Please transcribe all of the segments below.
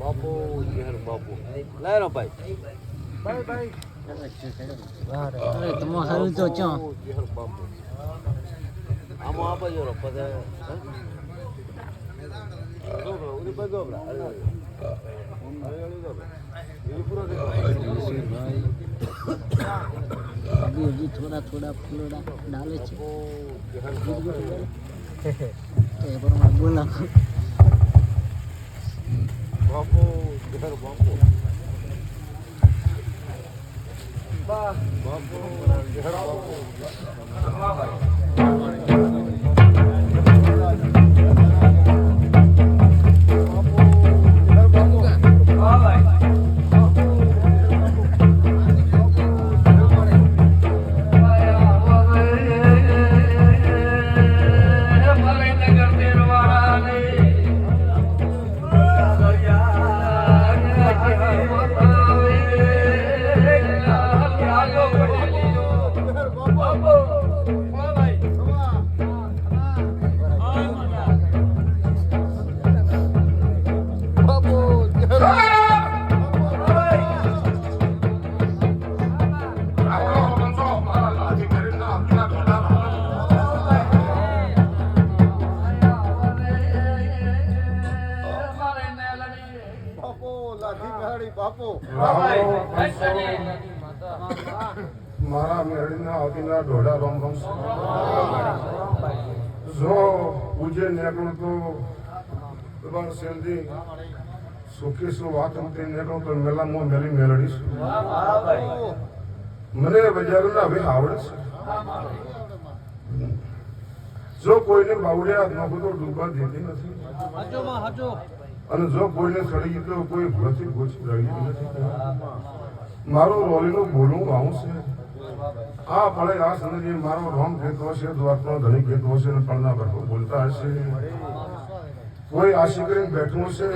બાપુ બાપુ લાય રો ભાઈ અરે તમે હારું તો ચો આમાં આપા જો રો અભી હજી થોડા થોડા ફૂલોડા ડાલે છે. તો એ પ્રમાણે બોલા. બાપુ યાર બાપુ બાપુ બાપુ બાપો બાપો. મારા મેળીના અતિના ઢોડા રમ રમ. જો પૂજે નેકળું તો પણ સેલથી સુખી શું વાત હતી નેકળું તો મેલામાં મેલી મેળડીશ મને બજારના હવે આવડે છે. જો કોઈને બાવડ્યા નખું તો ડૂબવા દીધી નથી. અને જો કોઈને સડી તો કોઈ ભૂલથી ભૂલ રહી નથી. મારું રોલીનું ભૂલું આવું છે. આ ફળે આ સંદર્ભે મારો રોમ કહેતો હશે દ્વારનો ધણી કહેતો હશે અને પળના ભરતો બોલતા હશે. કોઈ આશી કરીને બેઠું હશે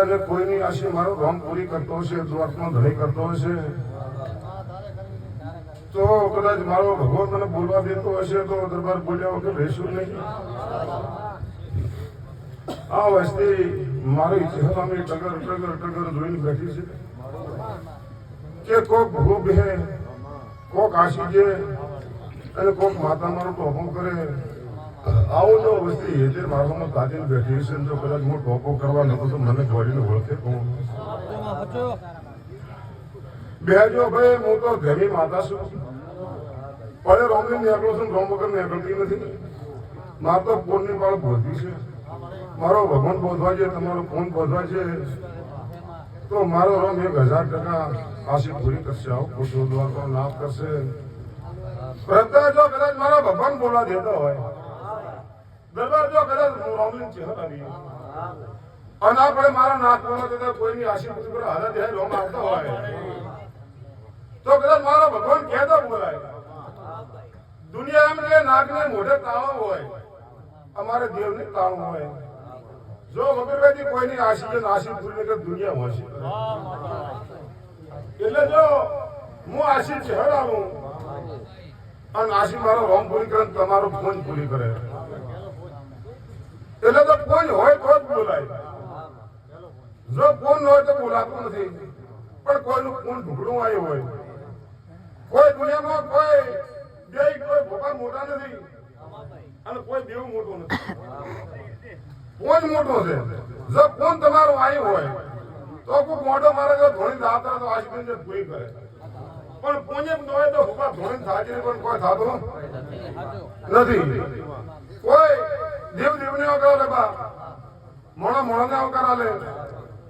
અને કોઈની આશી મારો રોમ પૂરી કરતો હશે દ્વારનો ધણી કરતો હશે. તો કદાચ મારો ભગવાન મને બોલવા દેતો હશે તો દરબાર બોલ્યા વગર રહેશું નહીં. આ વસ્તી મારી ચહેરામાં ટગર ટગર ટગર જોઈને બેઠી છે. કે કોક ભૂ બે કોક આશી છે, અને કોક માતા મારો ટોપો કરે. આવું જો વસ્તી હેતે માર્ગમાં તાજીને બેઠી છે, જો કદાચ હું ટોપો કરવા નતો તો મને ગોળીને ઓળખે કોણ? બેજો ભાઈ, હું તો ધેમી માતા છું. પણ રોમની નીકળું છું, રોમ વગર નીકળતી નથી. મારે તો પૂર્ણિ બાળ બોધવી છે. મારો ભગવાન પહોંચવા છે, તમારો ફોન પહોંચવા છે. તો મારો રમ એક હજાર ટકા આશી પૂરી કરશે. આવો ખોટો દ્વારકો લાભ કરશે. પ્રત્યે જો કદાચ મારા ભગવાન બોલવા દેતો હોય. દરબાર જો કદાચ રોમલિંગ ચહેરા આવી અને આપણે મારા નાથ કદાચ કોઈની આશી પૂરી હાલત હે રોમ આવતો હોય. તો કદાચ મારા ભગવાન કહેતો બોલાય? દુનિયામાં નાગને મોઢે તાળો હોય અમારે દેવને કામ હોય. જો વગરવેદી કોઈની આશી તો આશી પૂરી કે દુનિયા હોશે એટલે જો હું આશી ચહેરાવું અને આશી મારો રોમ પૂરી કરે તમારો ફોન પૂરી કરે. એટલે તો કોઈ હોય તો જ બોલાય. જો ફોન હોય તો બોલાતું નથી. પણ કોઈનું ફોન ઢુકડું આવ્યું હોય. કોઈ દુનિયામાં કોઈ બે કોઈ ભોગા મોટા નથી. અને કોઈ દેવ મોટો નથી. કોણ મોટો છે? જો કોણ તમારો આઈ હોય, તો કોઈ મોટો મારે જો ધોણી દાતા તો આશીર્વાદ ને પૂરી કરે. પણ કોને નોય તો ભોગા ધોણી થાકી પણ કોઈ થાતો નથી. કોઈ દેવ દેવને આવકાર લેવા મોણો મોણોને આવકાર આલે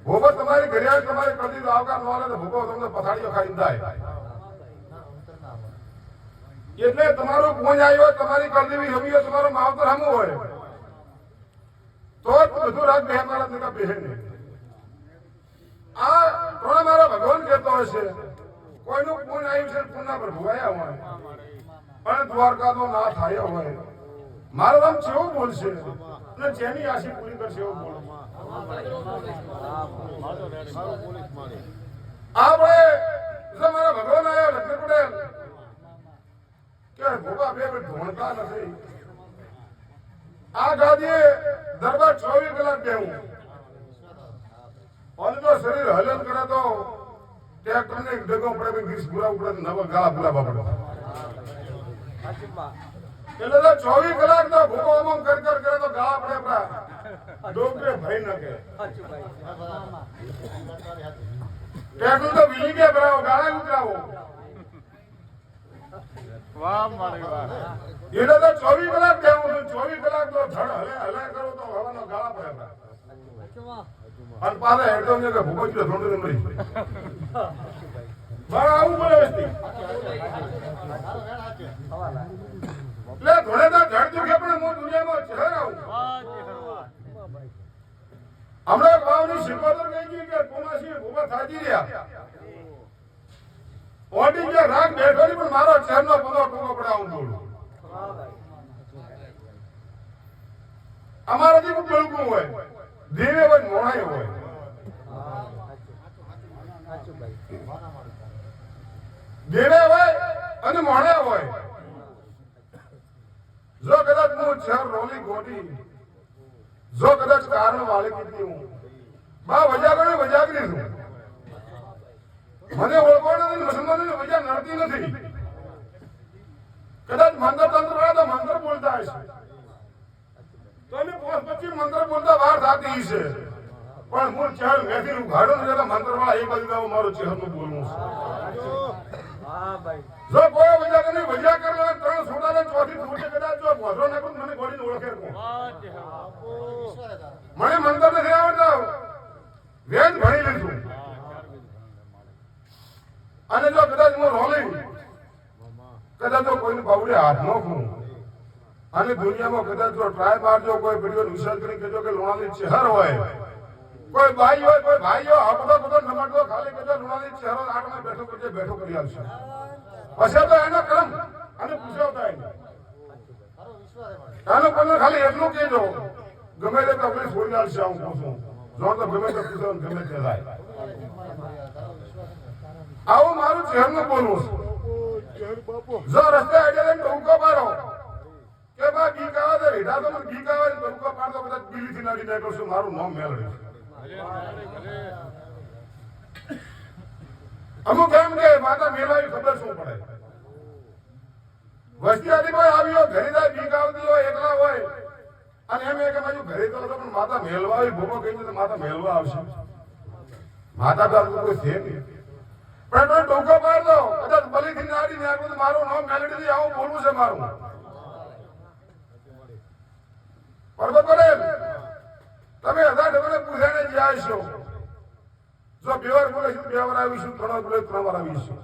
ભોગો તમારી ઘરે તમારી કદી આવકાર ન આલે તો ભોગો તમને પથાડીઓ ખાઈ જાય. એટલે તમારો પોંજ આવ્યો, તમારી કરદેવી હમી હોય, તમારો માવતર હમું હોય. તો બધું રાત બે મારા નકા બેહે આ ત્રણ મારા ભગવાન કહેતો હશે કોઈનું પૂન આવ્યું છે પૂના પર ભુવાયા હોય. પણ દ્વારકા તો ના થાય હોય. મારો નામ કેવું બોલશે. અને જેની આશી પૂરી કરશે એવો બોલ. આપણે મારા ભગવાન આવ્યા લખી પડેલ કે ભોગા બે બે ઢોણતા નથી. આ ગાદીએ દરબાર ચોવીસ કલાક બેહું. અને જો શરીર હલન કરે તો ટ્રેક્ટર ને ડગો પડે ગીસ પૂરા ઉપડે નવા ગાળા પૂરા પડે. એટલે તો ચોવીસ કલાક તો ભૂકો અમમ કર કર કરે તો ગાળા પડે આપણા. ડોકરે ભરી નાખે ટ્રેક્ટર તો વીલી ગયા ભરાવો ગાળા ઉતરાવો. વાહ, મારી વાહ ચોવીસ કલાક બેહું છું કલાક તો ધડ હલે હલે કરો તો હવાનો ગાળા આવું બોલે એટલે થોડે તો દુખે, પણ હું દુનિયામાં હમણાં ભાવની શિકોતર કહી ગઈ કે કોમાસી ઊભા થાજી રહ્યા. ઓડી જે રાગ બેઠો પણ મારો ચહેરનો પગો ટૂંકો બોલું. અમારાથી પણ બળકું હોય ધીરે હોય? મોણાય હોય. ધીરે હોય અને મોણા હોય. જો કદાચ હું ચહેર રોલી ગોટી, જો કદાચ કારણ વાળી હું. બા, વજાગણી વજાગરી છું. મને ઓળખો નથી મુસલમાનોની વજા નડતી નથી. કદાચ મંત્ર તંત્ર વાળા તો મંત્ર બોલતા હશે. તો અમે પોસ્ટ પછી મંત્ર બોલતા વાર થતી છે પણ હું ચહેર મેથી ઉઘાડો ને એટલે મંત્ર વાળા એ બાજુ ગાવ મારો ચહેરનું બોલવું છે. જો કોઈ વજા કરી વજા કરવા ત્રણ સોડા ને ચોથી ફૂટે કદાચ જો ભોધરો નાખું મને ગોળીને ઓળખે મને મંત્ર નથી આવડતા. વેદ ભણી લીધું. અને જો કદાચ હું રોલિંગ, કદાચ જો કોઈને બાવડે હાથ ન કરું અને દુનિયામાં કદાચ જો ટ્રાય મારજો, કોઈ વીડિયો રિસર્ચ કરી કહેજો કે લોણાની ચહેર હોય. કોઈ ભાઈ હોય, કોઈ ભાઈ હોય, આ બધો નમટો ખાલી કહેજો, લોણાની ચહેરો આટમાં બેઠો કરજે બેઠો કરી આવશે પછી તો એનો કામ અને પૂછ્યો થાય એનો. પણ ખાલી એટલું કહેજો, ગમે તે તકલીફ છોડી આવશે હું પૂછું જો તો ગમે તે પૂછો ગમે તે થાય. આવું, મારું ચહેરનું બોલવું છે જો રસ્તે અડે ટૂંકો પાડો. કે બા ગી આવે દે. રેઢા તો ગી કાવા ને ટૂંકો પાડતો કદાચ પીલીથી નાડી નાખ્યો છું. મારું નામ મેળવી અમુક એમ કે, માતા મેળવાવી ખબર શું પડે? વસ્તી આદિભાઈ આવ્યો, ઘરે જાય ગી આવતી હોય, એકલા હોય. અને એમ એક બાજુ ઘરે તો પણ માતા મેળવા ભૂકો કહી માતા મેળવા આવશે. માતા તો કોઈ છે નહીં. પણ ડોકો માર દો. કદાચ બલીથી નાડી ને આગળ મારું નામ મેલેડી આવું બોલવું છે મારું. બરોબર પટેલ, તમે હજાર ડબલે પૂછાને જ્યાં છો. જો બે વાર બોલે બે વાર આવીશું, ત્રણ બોલે, ત્રણ વાર આવીશું.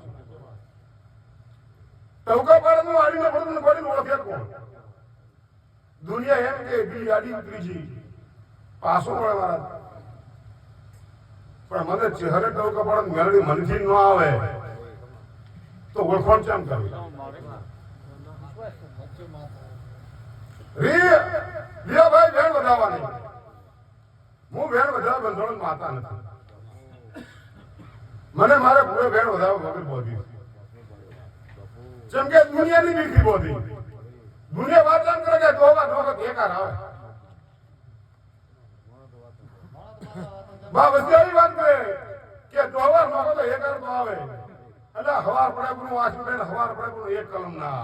ટૂંકો પાડે નું આડીને પડતું ને ગોળીને ઓળખે કોણ? દુનિયા એમ કે, બી આડી, ત્રીજી. પાછો મળે મારા પણ મને ચહેરે ટવકા પણ મેળવી મનથી ન આવે. તો ઓળખાણ કેમ કરવી ભાઈ વેણ વધાવવાની હું વેણ વધારવા બંધોળ માતા નથી. મને મારે પૂરે વેણ વધારવા વગર બોધી જેમ કે દુનિયાની બીકથી બોધી દુનિયા એમ કરે કે દોવા દોવા બેકાર આવે. બા વસ્તી વાત કરે. તો એક અર્થ આવે. એટલે હવાર ને પડે પણ ના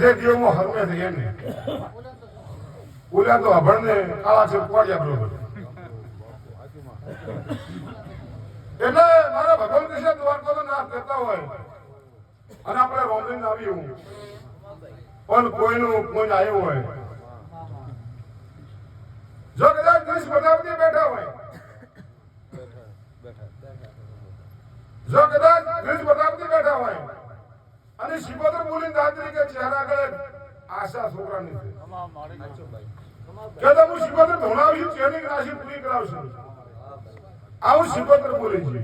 જે એને. ઓલા તો અભણને કાળા છે બરોબર. એટલે મારા ભગવાન કૃષ્ણ દ્વારકા નાશ કરતા હોય. અને આપણે રોમિંગ આવ્યું પણ કોઈનું કોઈ આવ્યું હોય. જો કદાચ ત્રીસ પદાવતી બેઠા હોય. જો કદાચ ત્રીસ પદાવતી બેઠા હોય. અને શિકોતર બોલીને દાદરી કે ચહેરા આગળ આશા છોકરાની છે. કે હું શિકોતર ધોણાવી ચેનિંગ રાશિ પૂરી કરાવશું? આવું શિકોતર બોલી છે.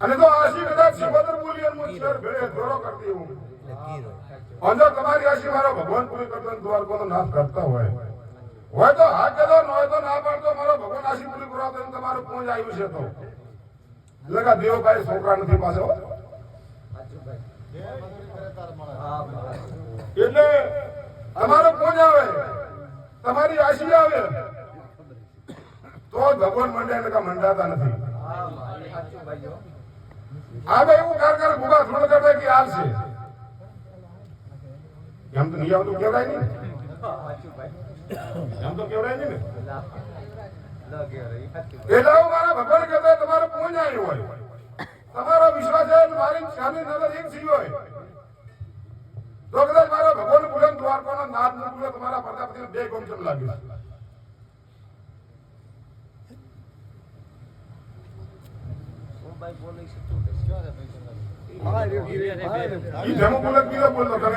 અને તો આશી કદાચ શિકોતર બોલી અને હું શેર ભેળે ધોરો કરતી હું અને તમારી આશી મારો ભગવાન પૂરી કરતો હોય, દ્વારકાનો નાશ કરતા હોય. હોય તો હા કહેતો ન હોય તો ના પાડતો. મારો ભગવાન આશી પૂરી કરાવતો એમ તમારું પૂંજ આવ્યું છે તો. એટલે કે આ દેવો કાંઈ છોકરા નથી પાસે. એટલે તમારો પૂંજ આવે, તમારી આશી આવે. તો ભગવાન મંડે એટલે મંડાતા નથી. હા ભાઈ એવું કાર કાર ભૂગા થોડો કરતા કે હાલ છે. એમ તો નહીં આવતું કેવાય નહીં. એમ તો કેવડાય નહીં ને? એટલે હું મારા ભગવાન હોય, તમારો પૂંજ આવ્યું હોય. તમારો વિશ્વાસ છે મારી સામે નજર એક થઈ હોય. તો કદાચ મારા ભગવાન બોલે ને દ્વારકાનો નાદ ન બોલે તમારા પ્રજાપતિને બે ગમ કેમ લાગ્યું. ઈ જેમ બોલે બીજો બોલતો કરે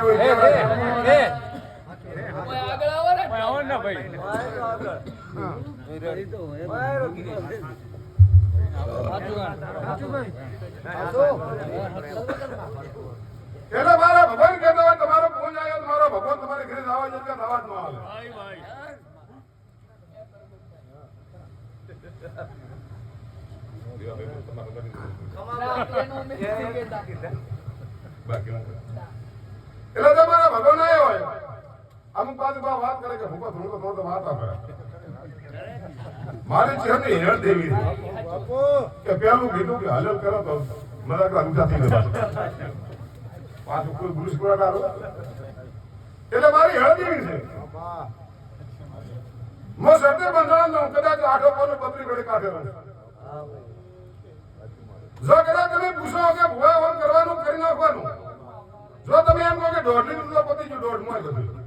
એવું ભાઈ. એટલે મારા ભગવાન કહેતો હોય તમારો ભગવાન તમારે ભગવાન આવ્યો હોય. અમુક બાજુ બા વાત કરે કે ભૂકો ધૂણકો થોડો તો વાત આપે. મારી ચહેરની હેર દેવી કે પેલું કીધું કે હલલ કરો તો કરા ઊંચા થઈ ગયા પાછું કોઈ પુરુષ પૂરા કાઢો. એટલે મારી હેળ દેવી છે. મો સરદે બંધાણ નો કદાચ આઠો કોનો પત્રી ઘડે કાઢે જો કદાચ તમે પૂછો કે ભૂવા વન કરવાનું, કરી નાખવાનું. જો તમે એમ કહો કે દોઢ તો પતી ગયું દોઢ બધું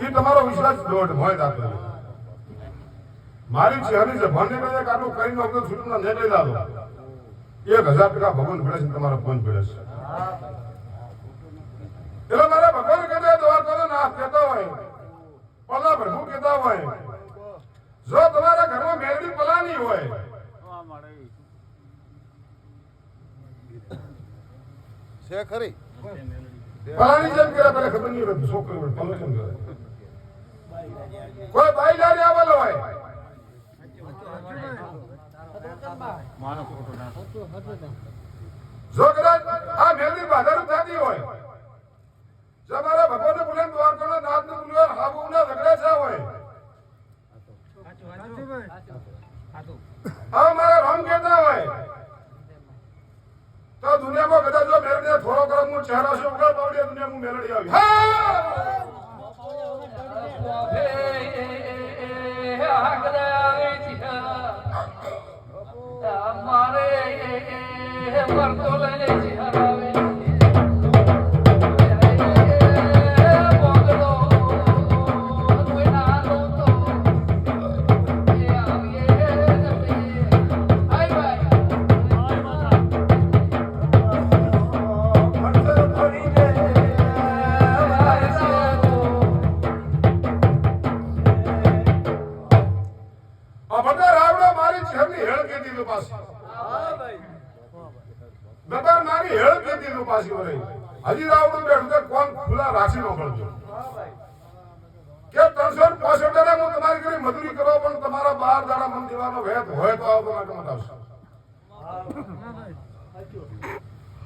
એ તમારો વિશ્વાસ દોઢ હોય દાખલો મારી ચહેરી છે ભણને કહે કે આટલું કરી નાખો છૂટના ને લઈ લાવો. એક હજાર ટકા ભગવાન ભેળે છે તમારો ભગવાન ભેળે છે. એટલે મારા ભગવાન કહેતા કરો ના કહેતા હોય. પલા પ્રભુ કહેતા હોય. જો તમારા ઘરમાં મેળવી પલાની હોય. છે ખરી? પલાની જેમ કરે પેલા ખબર નહીં રહેતી છોકરી હોય કેમ કરે કોઈ ભાઈ લારી આવેલો હોય. જો કદાચ થતી હોય, જો મારા ભગવાનને બોલે દ્વારકાનો નાથ ને બોલ્યો હાબુ ના હોય આ મારા રામ કહેતા હોય, તો દુનિયામાં કદાચ જો મેળવીને થોડો હું ચહેરા છે ઉગડ બાવડી દુનિયા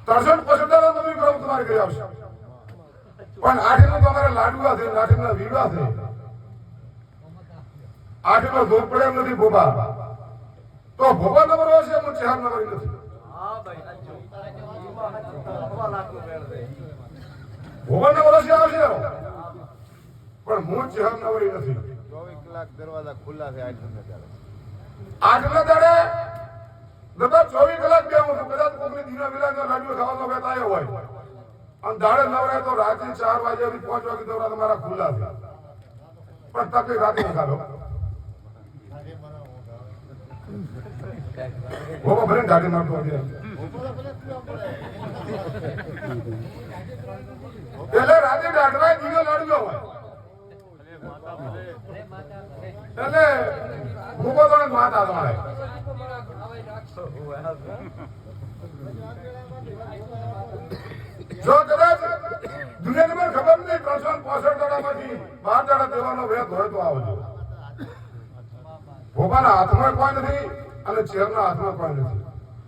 ત્રણસો ને પોસઠ દાડા મજૂરી કરો તમારી ઘરે આવશે. પણ આઠ તમારે લાડવા છે આઠ ના વીડા છે. આઠનો ધોધ પડે એમ નથી ભોપા તો ભોપા નંબર હશે હું ચહેર નંબર નથી. ભોપા નંબર હશે આવશે પણ હું ચહેર નંબર નથી. ચોવીસ કલાક દરવાજા ખુલ્લા છે આઠ ને ત્યારે. આઠના દાડે લગભગ ચોવીસ કલાક બે હું કદાચ કોકની દીના વિલા લાડુ ખાવાનો વેતાયો હોય. અને દાડે નવરાય તો રાત્રે ચાર વાગ્યાથી પાંચ વાગે દોરા તમારા ખુલ્લા છે. પણ તકે રાતે ખાલો ભલે ને દાઢી મારતો એટલે રાતે દાઢવાય દીનો લાડ્યો હોય. એટલે તો માતા તમારે જો કદાચ દુનિયાની ખબર નહીં ત્રણસો પોસઠ દાડામાંથી બાર દાડા દેવાનો વેત હોય તો આવજો ભોપાના હાથમાં કોઈ નથી અને ચેરના હાથમાં કોઈ નથી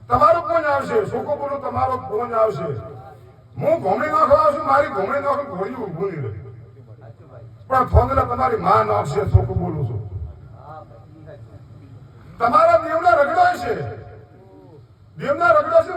તમારું કોણ આવશે, સુકો બોલો, તમારો કોણ આવશે. હું ઘોમણી નાખવા છું મારી ઘોમણી નાખું ઘોડી ઊભું નહીં પણ થોંદલા તમારી માં નાખશે સુકો બોલું છું? તમારા દેવના રગડા છે દેવના રગડા છે